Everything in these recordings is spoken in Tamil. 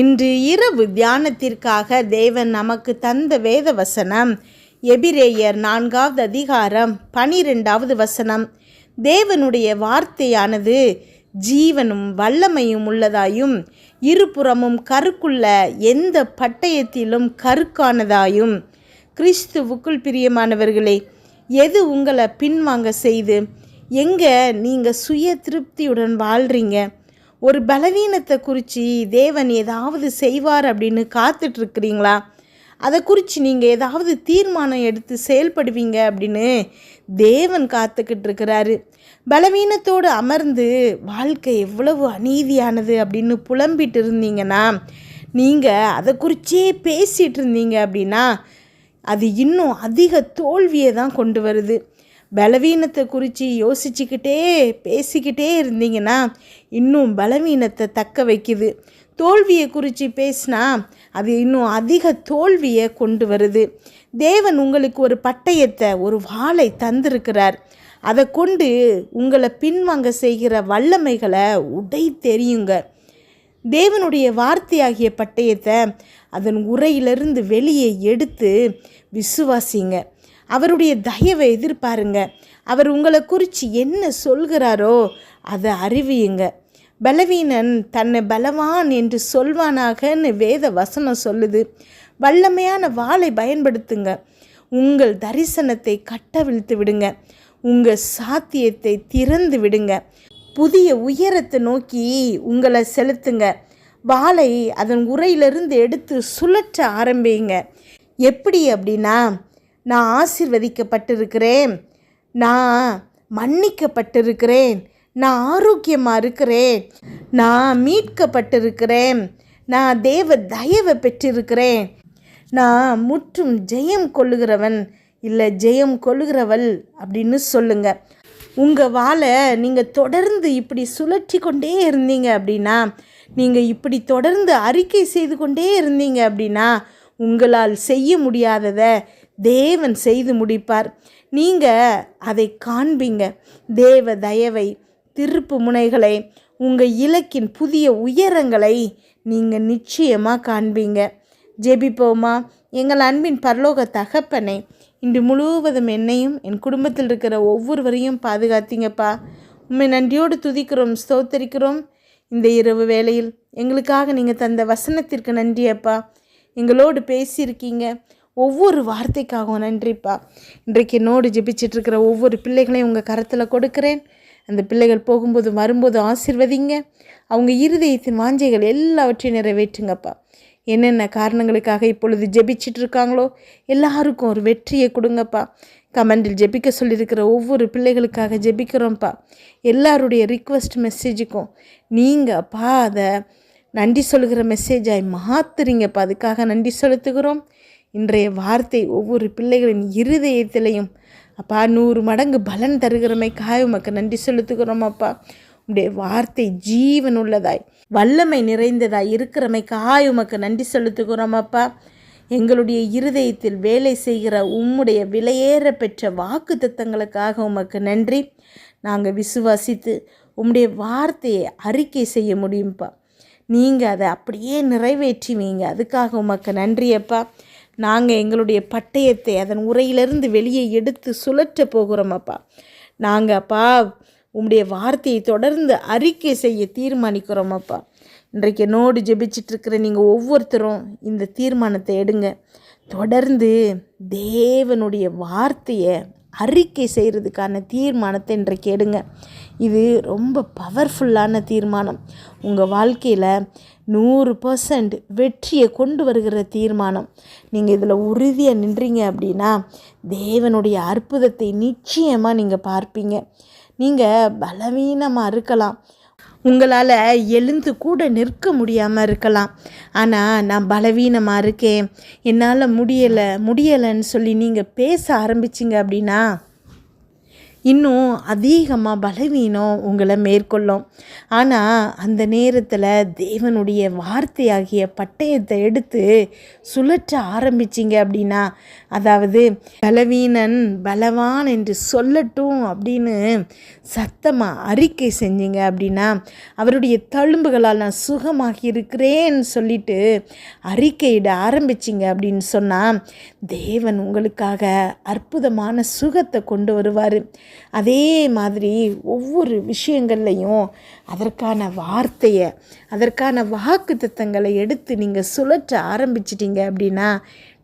இன்று இரவு தியானத்திற்காக தேவன் நமக்கு தந்த வேத வசனம் எபிரேயர் நான்காவது அதிகாரம் பனிரெண்டாவது வசனம். தேவனுடைய வார்த்தையானது ஜீவனும் வல்லமையும் உள்ளதாயும் இருபுறமும் கருக்குள்ள எந்த பட்டயத்திலும் கருக்கானதாயும். கிறிஸ்துவுக்குள் பிரியமானவர்களே எது உங்களை பின்வாங்க செய்து? எங்கே நீங்கள் சுய திருப்தியுடன் வாழ்கிறீங்க ஒரு பலவீனத்தை குறித்து தேவன் ஏதாவது செய்வார் அப்படின்னு காத்துட்ருக்குறீங்களா? அதை குறித்து நீங்கள் ஏதாவது தீர்மானம் எடுத்து செயல்படுவீங்க அப்படின்னு தேவன் காத்துக்கிட்டு இருக்கிறாரு பலவீனத்தோடு அமர்ந்து வாழ்க்கை எவ்வளவு அநீதியானது அப்படின்னு புலம்பிட்டு இருந்தீங்கன்னா நீங்கள் அதை குறிச்சே பேசிகிட்டு இருந்தீங்க அப்படின்னா அது இன்னும் அதிக தோல்வியை தான் கொண்டு வருது. பலவீனத்தை குறித்து யோசிச்சுக்கிட்டே பேசிக்கிட்டே இருந்தீங்கன்னா இன்னும் பலவீனத்தை தக்க வைக்குது. தோல்வியை குறித்து பேசினா அது இன்னும் அதிக தோல்வியை கொண்டு வருது. தேவன் உங்களுக்கு ஒரு பட்டயத்தை ஒரு வாளை தந்திருக்கிறார். அதை கொண்டு உங்களை பின்வாங்க செய்கிற வல்லமைகளை உடை தெரியுங்க. தேவனுடைய வார்த்தையாகிய பட்டயத்தை அதன் உரையிலிருந்து வெளியே எடுத்து விசுவாசிங்க. அவருடைய தயவை எதிர்பாருங்க. அவர் உங்களை குறித்து என்ன சொல்கிறாரோ அதை அறிவியுங்க. பலவீனன் தன்னை பலவான் என்று சொல்வானாகன்னு வேத வசனம் சொல்லுது. வல்லமையான வாளை பயன்படுத்துங்க. உங்கள் தரிசனத்தை கட்டவிழ்த்து விடுங்க. உங்கள் சாத்தியத்தை திறந்து விடுங்க. புதிய உயரத்தை நோக்கி உங்களை செலுத்துங்க. வாளை அதன் உரையிலிருந்து எடுத்து சுழற்ற ஆரம்பிங்க. எப்படி அப்படின்னா நான் ஆசிர்வதிக்கப்பட்டிருக்கிறேன். நான் மன்னிக்கப்பட்டிருக்கிறேன். நான் ஆரோக்கியமாக இருக்கிறேன். நான் மீட்கப்பட்டிருக்கிறேன். நான் தேவ தயவை பெற்றிருக்கிறேன். நான் முற்றும் ஜெயம் கொள்ளுகிறவன் இல்லை ஜெயம் கொள்ளுகிறவள் அப்படின்னு சொல்லுங்கள் உங்கள் வாழை நீங்கள் தொடர்ந்து இப்படி சுழற்றி கொண்டே இருந்தீங்க அப்படின்னா நீங்கள் இப்படி தொடர்ந்து அறிக்கை செய்து கொண்டே இருந்தீங்க அப்படின்னா உங்களால் செய்ய முடியாததை தேவன் செய்து முடிப்பார். நீங்கள் அதை காண்பீங்க. தேவ தயவை திருப்பு முனைகளை உங்கள் இலக்கின் புதிய உயரங்களை நீங்கள் நிச்சயமாக காண்பீங்க. ஜெபிப்போமா? எங்கள் அன்பின் பரலோக தகப்பனை இன்று முழுவதும் என்னையும் என் குடும்பத்தில் இருக்கிற ஒவ்வொருவரையும் பாதுகாத்தீங்கப்பா. உண்மை நன்றியோடு துதிக்கிறோம் ஸ்தோத்தரிக்கிறோம். இந்த இரவு வேளையில் எங்களுக்காக நீங்கள் தந்த வசனத்திற்கு நன்றி அப்பா எங்களோடு பேசியிருக்கீங்க. ஒவ்வொரு வார்த்தைக்காகவும் நன்றிப்பா. இன்றைக்கு என்னோடு ஜெபிச்சிட்ருக்கிற ஒவ்வொரு பிள்ளைகளையும் உங்கள் கரத்தில் கொடுக்குறேன். அந்த பிள்ளைகள் போகும்போது வரும்போது ஆசிர்வதிங்க. அவங்க இருதயத்தின் வாஞ்சைகள் எல்லாவற்றையும் நிறைவேற்றுங்கப்பா. என்னென்ன காரணங்களுக்காக இப்பொழுது ஜெபிச்சிட்டு இருக்காங்களோ எல்லாருக்கும் ஒரு வெற்றியை கொடுங்கப்பா. கமெண்டில் ஜெபிக்க சொல்லியிருக்கிற ஒவ்வொரு பிள்ளைகளுக்காக ஜெபிக்கிறோம்ப்பா. எல்லாருடைய ரிக்வஸ்ட் மெசேஜுக்கும் நீங்கள் அப்பா அதை நன்றி சொல்கிற மெசேஜாய் மாத்துறீங்கப்பா. அதுக்காக நன்றி செலுத்துகிறோம். இன்றைய வார்த்தை ஒவ்வொரு பிள்ளைகளின் இருதயத்திலையும். அப்பா நூறு மடங்கு பலன் தருகிறமைக்காக உமக்கு நன்றி செலுத்துகிறோம் அப்பா. உடைய வார்த்தை ஜீவன் உள்ளதாய். வல்லமை நிறைந்ததாய் இருக்கிறமைக்காய் உமக்கு நன்றி செலுத்துகிறோம் அப்பா. எங்களுடைய இருதயத்தில் வேலை செய்கிற உம்முடைய விலையேற பெற்ற வாக்கு தத்தங்களுக்காக உமக்கு நன்றி. நாங்கள் விசுவாசித்து உம்முடைய வார்த்தையை அறிக்கை செய்ய முடியும்ப்பா நீங்கள் அதை அப்படியே நிறைவேற்றுவீங்க. அதுக்காக உமக்கு நன்றியப்பா நாங்கள் எங்களுடைய பட்டயத்தை அதன் உரையிலிருந்து வெளியே எடுத்து சுழற்ற போகிறோம் அப்பா. நாங்கள் அப்பா உம்முடைய வார்த்தையை தொடர்ந்து அறிக்கை செய்ய தீர்மானிக்கிறோம் அப்பா. இன்றைக்கு என்னோடு ஜெபிச்சிட்ருக்கிற நீங்கள் ஒவ்வொருத்தரும் இந்த தீர்மானத்தை எடுங்க. தொடர்ந்து தேவனுடைய வார்த்தையை அறிக்கை செய்கிறதுக்கான தீர்மானத்தை இன்றைக்கு எடுங்க இது ரொம்ப பவர்ஃபுல்லான தீர்மானம். உங்கள் வாழ்க்கையில் நூறு பர்சன்ட் வெற்றியை கொண்டு வருகிற தீர்மானம். நீங்கள் இதில் உறுதியாக நின்றீங்க அப்படின்னா தேவனுடைய அற்புதத்தை நிச்சயமாக நீங்கள் பார்ப்பீங்க. நீங்கள் பலவீனமாக இருக்கலாம். உங்களால் எழுந்து கூட நிற்க முடியாமல் இருக்கலாம். ஆனால் நான் பலவீனமாக இருக்கேன். என்னால் முடியலை முடியலைன்னு சொல்லி நீங்கள் பேச ஆரம்பிச்சிங்க அப்படின்னா இன்னும் அதிகமாக பலவீனம் உங்களை மேற்கொள்ளும். ஆனால் அந்த நேரத்தில் தேவனுடைய வார்த்தையாகிய பட்டயத்தை எடுத்து சுழற்ற ஆரம்பிச்சிங்க அப்படின்னா அதாவது பலவீனன் பலவான் என்று சொல்லட்டும் அப்படின்னு சத்தமாக அறிக்கை செஞ்சீங்க அப்படின்னா அவருடைய தழும்புகளால் நான் சுகமாகி இருக்கிறேன்னு சொல்லிட்டு அறிக்கையிட ஆரம்பிச்சிங்க அப்படின்னு சொன்னால் தேவன் உங்களுக்காக அற்புதமான சுகத்தை கொண்டு வருவார். அதே மாதிரி ஒவ்வொரு விஷயங்கள்லையும் அதற்கான வார்த்தையை அதற்கான வாக்கு தத்தங்களை எடுத்து நீங்கள் சுழற்ற ஆரம்பிச்சிட்டிங்க அப்படின்னா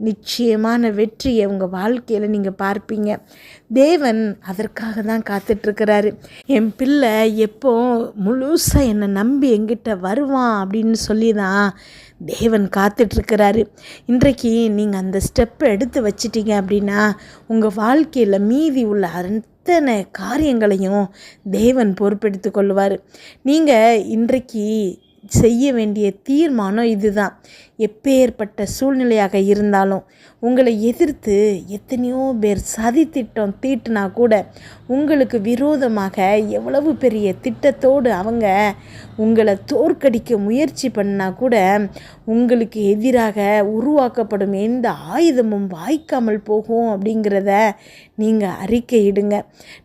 நிச்சயமான வெற்றியை உங்கள் வாழ்க்கையில் நீங்கள் பார்ப்பீங்க. தேவன் அதற்காக தான் காத்துட்ருக்கிறாரு. என் பிள்ளை எப்போ முழுசாக என்னை நம்பி எங்கிட்ட வருவான் அப்படின்னு சொல்லி தான் தேவன் காத்துட்ருக்கிறாரு. இன்றைக்கு நீங்கள் அந்த ஸ்டெப்பை எடுத்து வச்சிட்டீங்க அப்படின்னா உங்கள் வாழ்க்கையில் மீதி உள்ள அத்தனை காரியங்களையும் தேவன் பொறுப்பெடுத்து கொள்வார் நீங்கள் இன்றைக்கு செய்ய வேண்டிய தீர்மானம் இதுதான். எப்பேற்பட்ட சூழ்நிலையாக இருந்தாலும் உங்களை எதிர்த்து எத்தனையோ பேர் சதி திட்டம் தீட்டினா கூட உங்களுக்கு விரோதமாக எவ்வளவு பெரிய திட்டத்தோடு அவங்க உங்களை தோற்கடிக்க முயற்சி பண்ணால் கூட உங்களுக்கு எதிராக உருவாக்கப்படும் எந்த ஆயுதமும் வாய்க்காமல் போகும் அப்படிங்கிறத நீங்கள் அறிக்கையிடுங்க.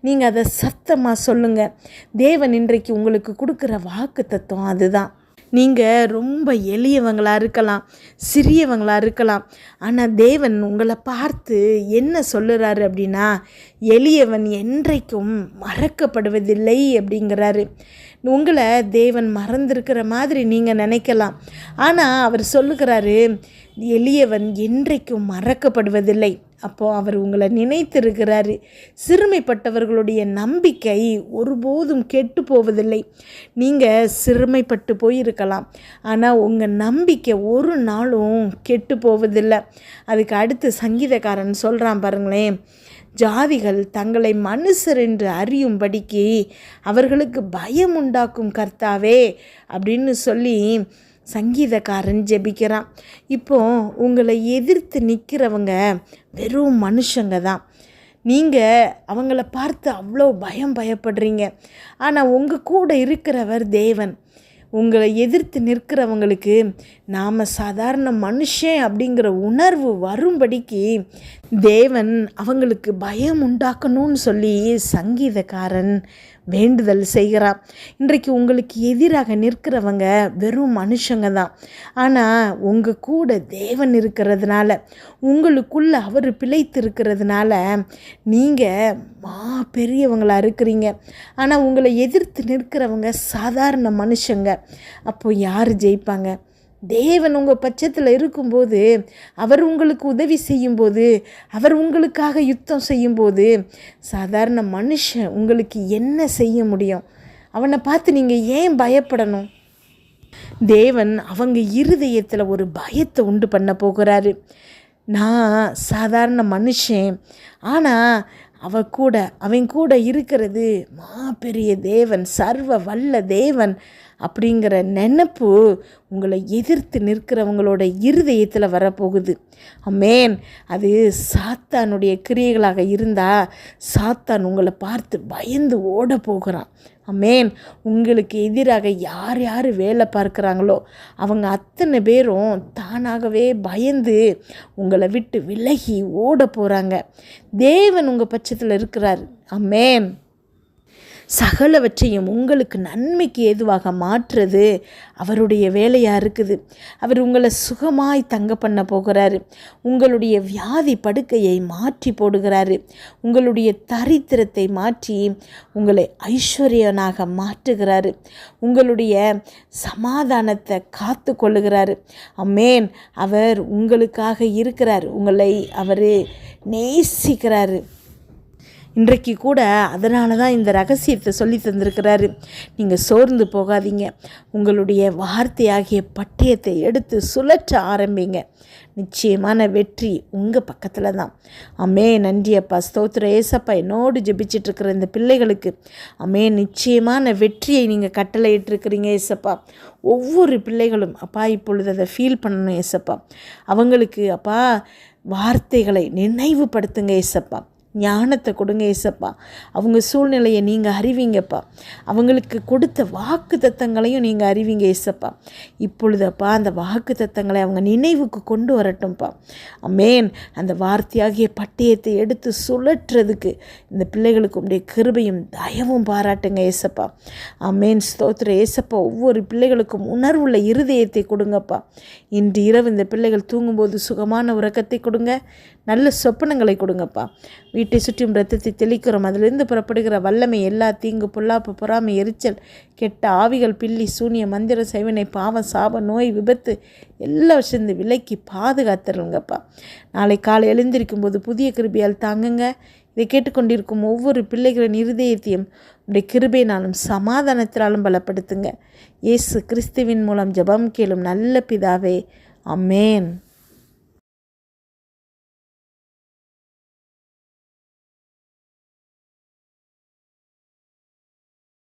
நீங்கள் அதை சத்தமாக சொல்லுங்கள் தேவன் இன்றைக்கு உங்களுக்கு கொடுக்குற வாக்கு தத்துவம் அதுதான். நீங்கள் ரொம்ப எளியவங்களாக இருக்கலாம் சிறியவங்களாக இருக்கலாம். ஆனால் தேவன் உங்களை பார்த்து என்ன சொல்லுறாரு அப்படின்னா எளியவன் என்றைக்கும் மறக்கப்படுவதில்லை அப்படிங்கிறாரு. உங்களை தேவன் மறந்துருக்கிற மாதிரி நீங்கள் நினைக்கலாம். ஆனால் அவர் சொல்லுகிறாரு எளியவன் என்றைக்கும் மறக்கப்படுவதில்லை. அப்போது அவர் உங்களை நினைத்திருக்கிறாரு. சிறுமைப்பட்டவர்களுடைய நம்பிக்கை ஒருபோதும் கெட்டு போவதில்லை. நீங்கள் சிறுமைப்பட்டு போயிருக்கலாம். ஆனால் உங்கள் நம்பிக்கை ஒரு நாளும் கெட்டு போவதில்லை. அதுக்கு அடுத்து சங்கீதக்காரன் சொல்கிறான் பாருங்களேன். ஜாதிகள் தங்களை மனுஷர் என்று அறியும்படிக்கு அவர்களுக்கு பயம் உண்டாக்கும் கர்த்தாவே அப்படின்னு சொல்லி சங்கீதக்காரன் ஜெபிக்கிறான். இப்போ உங்களை எதிர்த்து நிற்கிறவங்க வெறும் மனுஷங்க தான். நீங்கள் அவங்கள பார்த்து அவ்வளோ பயம் பயப்படுறீங்க. ஆனால் உங்கள் கூட இருக்கிறவர் தேவன். உங்களை எதிர்த்து நிற்கிறவங்களுக்கு நாம் சாதாரண மனுஷன் அப்படிங்கிற உணர்வு வரும்படிக்கு தேவன் அவங்களுக்கு பயம் உண்டாக்கணும்னு சொல்லி சங்கீதக்காரன் வேண்டுதல் செய்கிறார் இன்றைக்கு உங்களுக்கு எதிராக நிற்கிறவங்க வெறும் மனுஷங்க தான். ஆனால் உங்கள் கூட தேவன் இருக்கிறதுனால உங்களுக்குள்ள அவர் பிழைத்து இருக்கிறதுனால நீங்கள் மா பெரியவங்களாக இருக்கிறீங்க. ஆனால் உங்களை எதிர்த்து நிற்கிறவங்க சாதாரண மனுஷங்க. அப்போ யார் ஜெயிப்பாங்க? தேவன் உங்கள் பட்சத்தில் இருக்கும்போது அவர் உங்களுக்கு உதவி செய்யும்போது அவர் உங்களுக்காக யுத்தம் செய்யும்போது சாதாரண மனுஷன் உங்களுக்கு என்ன செய்ய முடியும்? அவனை பார்த்து நீங்கள் ஏன் பயப்படணும்? தேவன் அவங்க இருதயத்தில் ஒரு பயத்தை உண்டு பண்ண போகிறாரு. நான் சாதாரண மனுஷன் ஆனால் அவ கூட அவன் கூட இருக்கிறது மாபெரிய தேவன் சர்வ வல்ல தேவன். அப்படிங்கிற நினப்பு உங்களை எதிர்த்து நிற்கிறவங்களோட இருதயத்தில் வரப்போகுது. அமேன் அது சாத்தானுடைய கிரியைகளாக இருந்தால் சாத்தான் உங்களை பார்த்து பயந்து ஓட போகிறான். அமேன் உங்களுக்கு எதிராக யார் யார் வேலை பார்க்குறாங்களோ அவங்க அத்தனை பேரும் தானாகவே பயந்து உங்களை விட்டு விலகி ஓட போகிறாங்க தேவன் உங்கள் பட்சத்தில் இருக்கிறார். அமேன் சகலவற்றையும் உங்களுக்கு நன்மைக்கு ஏதுவாக மாற்றுறது அவருடைய வேலையாக இருக்குது. அவர் உங்களை சுகமாய் தங்க பண்ண போகிறாரு. உங்களுடைய வியாதி படுக்கையை மாற்றி போடுகிறாரு. உங்களுடைய தரித்திரத்தை மாற்றி உங்களை ஐஸ்வர்யனாக மாற்றுகிறாரு. உங்களுடைய சமாதானத்தை காத்து கொள்ளுகிறாரு. அம்மேன். அவர் உங்களுக்காக இருக்கிறார். உங்களை அவர் நேசிக்கிறாரு. இன்றைக்கு கூட அதனால தான் இந்த ரகசியத்தை சொல்லி தந்திருக்கிறாரு. நீங்கள் சோர்ந்து போகாதீங்க. உங்களுடைய வார்த்தையாகிய பட்டயத்தை எடுத்து சுழற்ற ஆரம்பிங்க. நிச்சயமான வெற்றி உங்கள் பக்கத்தில் தான். அம்மே நன்றி அப்பா. ஸ்தோத்திர ஏசப்பா என்னோடு ஜெபிச்சிட்ருக்கிற இந்த பிள்ளைகளுக்கு. அம்மே நிச்சயமான வெற்றியை நீங்கள் கட்டளையிட்டிருக்கிறீங்க ஏசப்பா. ஒவ்வொரு பிள்ளைகளும் அப்பா இப்பொழுது அதை ஃபீல் பண்ணணும் ஏசப்பா. அவங்களுக்கு அப்பா வார்த்தைகளை நினைவுபடுத்துங்க ஏசப்பா. ஞானத்தை கொடுங்க ஏசப்பா. அவங்க சூழ்நிலையை நீங்கள் அறிவிங்கப்பா. அவங்களுக்கு கொடுத்த வாக்கு தத்தங்களையும் நீங்கள் அறிவிங்க ஏசப்பா. இப்பொழுதப்பா அந்த வாக்கு தத்தங்களை அவங்க நினைவுக்கு கொண்டு வரட்டும்ப்பா. அமேன் அந்த வார்த்தையாகிய பட்டயத்தை எடுத்து சுழற்றுறதுக்கு இந்த பிள்ளைகளுக்கு உடைய கிருபையும் தயவும் பாராட்டுங்க ஏசப்பா. அமேன் ஸ்தோத்திர ஏசப்பா ஒவ்வொரு பிள்ளைகளுக்கும் உணர்வுள்ள இருதயத்தை கொடுங்கப்பா. இன்று இரவு இந்த பிள்ளைகள் தூங்கும்போது சுகமான உறக்கத்தை கொடுங்க. நல்ல சொப்பனங்களை கொடுங்கப்பா. வீட்டை சுற்றியும் ரத்தத்தை தெளிக்கிறோம். அதிலிருந்து புறப்படுகிற வல்லமை எல்லா தீங்கு பொல்லாப்பு பொறாமை எரிச்சல் கெட்ட ஆவிகள் பில்லி சூனிய மந்திர சைவனை பாவம் சாப நோய் விபத்து எல்லா சேர்ந்து விலைக்கு பாதுகாத்துருங்கப்பா நாளை காலை எழுந்திருக்கும் போது புதிய கிருபியால் தாங்குங்க. இதை கேட்டுக்கொண்டிருக்கும் ஒவ்வொரு பிள்ளைகளின் இருதயத்தையும் உடைய கிருபையினாலும் சமாதானத்தினாலும் பலப்படுத்துங்க. இயேசு கிறிஸ்துவின் மூலம் ஜெபம் கேளும் நல்ல பிதாவே. அமேன்